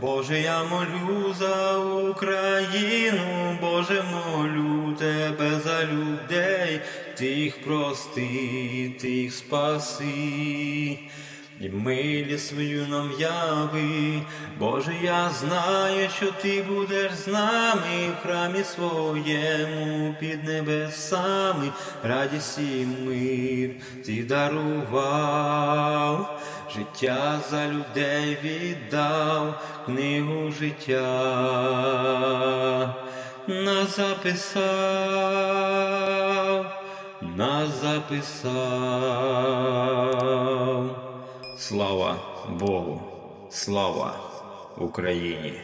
Боже, я молю за Україну, Боже, молю тебе за людей, тих прости, тих спаси, і милість свою нам яви, Боже, я знаю, що ти будеш з нами в храмі своєму під небесами, радість і мир ти дарував. Життя за людей віддав книгу життя, нас записав, нас записав. Слава Богу, слава Україні!